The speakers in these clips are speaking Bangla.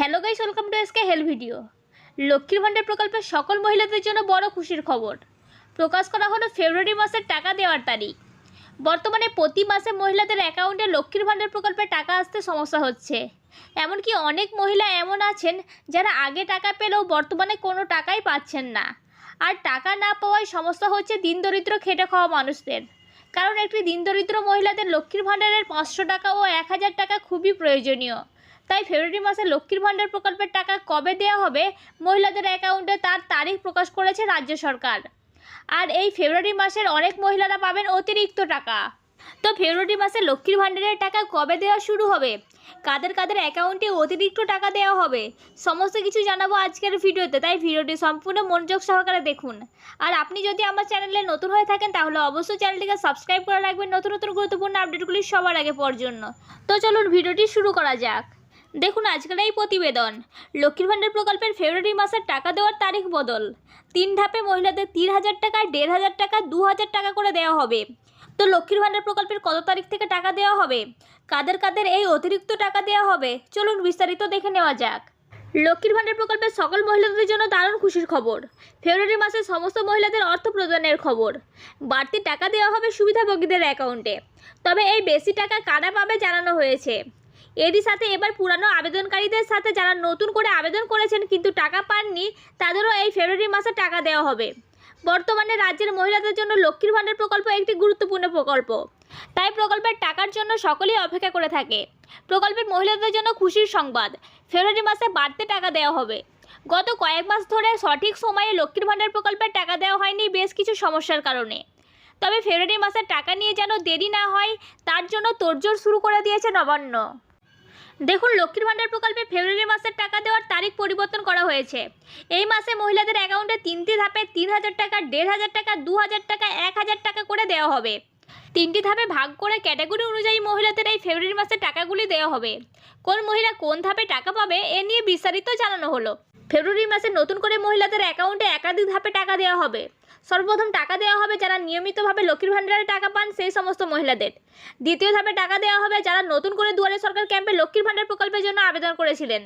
Hello guys welcome to SK hell video লক্ষ্মীর ভাণ্ডার প্রকল্পের সকল মহিলাদের জন্য বড় খুশির খবর। প্রকাশ করা হলো ফেব্রুয়ারি মাসের টাকা দেওয়ার তারিখ। বর্তমানে প্রতি মাসে মহিলাদের অ্যাকাউন্টে লক্ষ্মীর ভাণ্ডার প্রকল্পে টাকা আসতে সমস্যা হচ্ছে। এমনকি অনেক মহিলা এমন আছেন যারা আগে টাকা পেলেও বর্তমানে কোনো টাকাই পাচ্ছেন না। আর টাকা না পাওয়ায় সমস্যা হচ্ছে দিন দরিদ্র খেটে খাওয়া মানুষদের। কারণ একটি দিন দরিদ্র মহিলাদের লক্ষ্মীর ভাণ্ডারের পাঁচশো টাকা ও এক হাজার টাকা খুবই প্রয়োজনীয়। তাই ফেব্রুয়ারি মাসে লক্ষ্মীর ভাণ্ডার প্রকল্পের টাকা কবে দেওয়া হবে? মহিলাদের অ্যাকাউন্টে তার তারিখ প্রকাশ করেছে রাজ্য সরকার। আর এই ফেব্রুয়ারি মাসের অনেক মহিলারা পাবেন অতিরিক্ত টাকা। তো ফেব্রুয়ারি মাসে লক্ষ্মীর ভাণ্ডারের টাকা কবে দেওয়া শুরু হবে? কাদের কাদের অ্যাকাউন্টে অতিরিক্ত টাকা দেওয়া হবে? সমস্ত কিছু জানাব আজকের ভিডিওতে, তাই ভিডিওটি সম্পূর্ণ মনোযোগ সহকারে দেখুন। আর আপনি যদি আমার চ্যানেলে নতুন হয়ে থাকেন, তাহলে অবশ্যই চ্যানেলটিকে সাবস্ক্রাইব করে রাখবেন। নতুন নতুন গুরুত্বপূর্ণ আপডেটগুলি সবার আগে পাওয়ার জন্য। তো চলুন ভিডিওটি শুরু করা যাক। দেখুন, আজকের এই প্রতিবেদন। লক্ষ্মীর ভাণ্ডার প্রকল্পের ফেব্রুয়ারি মাসের টাকা দেওয়ার তারিখ বদল। তিন ধাপে মহিলাদের তিন হাজার টাকা, দেড় হাজার টাকা, দু হাজার টাকা করে দেওয়া হবে। তো লক্ষ্মীর ভাণ্ডার প্রকল্পের কত তারিখ থেকে টাকা দেওয়া হবে? কাদের কাদের এই অতিরিক্ত টাকা দেওয়া হবে? চলুন বিস্তারিত দেখে নেওয়া যাক। লক্ষ্মীর ভাণ্ডার প্রকল্পের সকল মহিলাদের জন্য দারুণ খুশির খবর। ফেব্রুয়ারি মাসে সমস্ত মহিলাদের অর্থ প্রদানের খবর। বাড়তি টাকা দেওয়া হবে সুবিধাভোগীদের অ্যাকাউন্টে। তবে এই বেশি টাকা কারা পাবে জানানো হয়েছে। এরই সাথে এবার পুরানো আবেদনকারীদের সাথে যারা নতুন করে আবেদন করেছেন কিন্তু টাকা পাননি, তাদেরও এই ফেব্রুয়ারি মাসে টাকা দেওয়া হবে। বর্তমানে রাজ্যের মহিলাদের জন্য লক্ষ্মীর ভাণ্ডার প্রকল্প একটি গুরুত্বপূর্ণ প্রকল্প। তাই প্রকল্পের টাকার জন্য সকলেই অপেক্ষা করে থাকে। প্রকল্পের মহিলাদের জন্য খুশির সংবাদ, ফেব্রুয়ারি মাসে বাড়তে টাকা দেওয়া হবে। গত কয়েক মাস ধরে সঠিক সময়ে লক্ষ্মীর ভাণ্ডার প্রকল্পের টাকা দেওয়া হয়নি বেশ কিছু সমস্যার কারণে। তবে ফেব্রুয়ারি মাসে টাকা নিয়ে যেন দেরি না হয়, তার জন্য তোড়জোড় শুরু করে দিয়েছে নবান্ন। দেখুন, লক্ষ্মীর ভাণ্ডার প্রকল্পে ফেব্রুয়ারি মাসের টাকা দেওয়ার তারিখ পরিবর্তন করা হয়েছে। এই মাসে মহিলাদের অ্যাকাউন্টে তিনটি ধাপে তিন হাজার টাকা, দেড় হাজার টাকা, দু হাজার টাকা, এক হাজার টাকা করে দেওয়া হবে। তিনটি ধাপে ভাগ করে ক্যাটাগরি অনুযায়ী মহিলাদের এই ফেব্রুয়ারি মাসে টাকাগুলি দেওয়া হবে। কোন মহিলা কোন ধাপে টাকা পাবে, এ নিয়ে বিস্তারিত জানানো হলো। ফেব্রুয়ারি মাসে নতুন করে মহিলাদের অ্যাকাউন্টে একাধিক ধাপে টাকা দেওয়া হবে। সর্বপ্রথম টাকা দেওয়া হবে যারা নিয়মিতভাবে লক্ষ্মীর ভাণ্ডারে টাকা পান সেই সমস্ত মহিলাদের। দ্বিতীয় ধাপে টাকা দেওয়া হবে যারা নতুন করে দুয়ারে সরকার ক্যাম্পে লক্ষ্মীর ভাণ্ডার প্রকল্পের জন্য আবেদন করেছিলেন।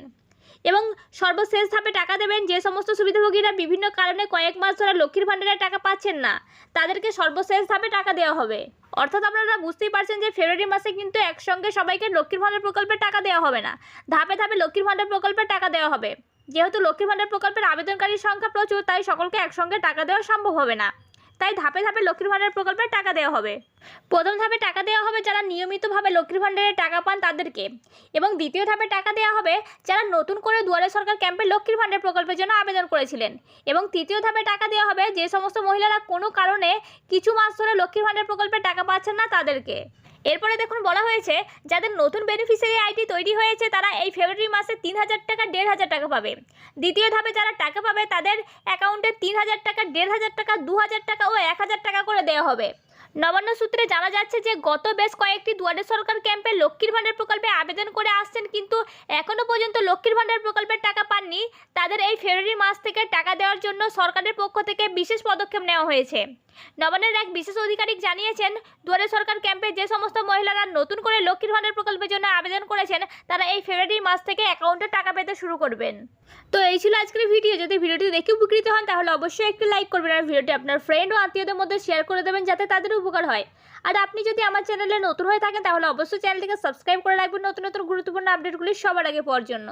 এবং সর্বশেষ ধাপে টাকা দেবেন যে সমস্ত সুবিধাভোগীরা বিভিন্ন কারণে কয়েক মাস ধরে লক্ষ্মীর ভাণ্ডারে টাকা পাচ্ছেন না, তাদেরকে সর্বশেষ ধাপে টাকা দেওয়া হবে। অর্থাৎ আপনারা বুঝতেই পারছেন যে ফেব্রুয়ারি মাসে কিন্তু একসঙ্গে সবাইকে লক্ষ্মীর ভাণ্ডার প্রকল্পের টাকা দেওয়া হবে না। ধাপে ধাপে লক্ষ্মীর ভাণ্ডার প্রকল্পের টাকা দেওয়া হবে। যেহেতু লক্ষ্মী ভাণ্ডার প্রকল্পের আবেদনকারীর সংখ্যা প্রচুর, তাই সকলকে একসঙ্গে টাকা দেওয়া সম্ভব হবে না। তাই ধাপে ধাপে লক্ষ্মীর ভাণ্ডার প্রকল্পের টাকা দেওয়া হবে। প্রথম ধাপে টাকা দেওয়া হবে যারা নিয়মিতভাবে লক্ষ্মীর ভাণ্ডারে টাকা পান তাদেরকে। এবং দ্বিতীয় ধাপে টাকা দেওয়া হবে যারা নতুন করে দুয়ারে সরকার ক্যাম্পে লক্ষ্মীর ভাণ্ডার প্রকল্পের জন্য আবেদন করেছিলেন। এবং তৃতীয় ধাপে টাকা দেওয়া হবে যে সমস্ত মহিলারা কোনো কারণে কিছু মাস ধরে লক্ষ্মীর ভাণ্ডার প্রকল্পে টাকা পাচ্ছেন না তাদেরকে। এরপরে দেখুন বলা হয়েছে, যাদের নতুন বেনিফিশিয়ারি আইডি তৈরি হয়েছে তারা এই ফেব্রুয়ারি মাসে তিন হাজার টাকা, দেড় হাজার টাকা পাবে। দ্বিতীয় ধাপে যারা টাকা পাবে তাদের অ্যাকাউন্টে তিন হাজার টাকা, দেড় হাজার টাকা, দু হাজার টাকা ও এক হাজার টাকা করে দেওয়া হবে। নবান্ন সূত্রে জানা যাচ্ছে যে গত বেশ কয়েকটি দুয়ারে সরকার ক্যাম্পে লক্ষ্মীর ভাণ্ডার প্রকল্পে আবেদন করে আসছেন, কিন্তু এখনও পর্যন্ত লক্ষ্মীর ভাণ্ডার প্রকল্পের টাকা পাননি। তাদের এই ফেব্রুয়ারি মাস থেকে টাকা দেওয়ার জন্য সরকারের পক্ষ থেকে বিশেষ পদক্ষেপ নেওয়া হয়েছে। নবান্নের এক বিশেষ আধিকারিক জানিয়েছেন, দুয়ারে সরকার ক্যাম্পে যে সমস্ত মহিলারা নতুন করে লক্ষ্মীর ভাণ্ডার প্রকল্পের জন্য আবেদন করেছেন, তারা এই ফেব্রুয়ারি মাস থেকে অ্যাকাউন্টে টাকা পেতে শুরু করবেন। তো এই ছিল আজকের ভিডিও। যদি ভিডিওটি দেখে উপকৃত হন, তাহলে অবশ্যই একটি লাইক করবেন আর ভিডিওটি আপনার ফ্রেন্ড ও আত্মীয়দের মধ্যে শেয়ার করে দেবেন, যাতে তাদের উপকার হয়। আর আপনি যদি আমার চ্যানেলে নতুন হয়ে থাকেন, তাহলে অবশ্যই চ্যানেলটিকে সাবস্ক্রাইব করে রাখবেন নতুন নতুন গুরুত্বপূর্ণ আপডেটগুলি সবার আগে পাওয়ার জন্য।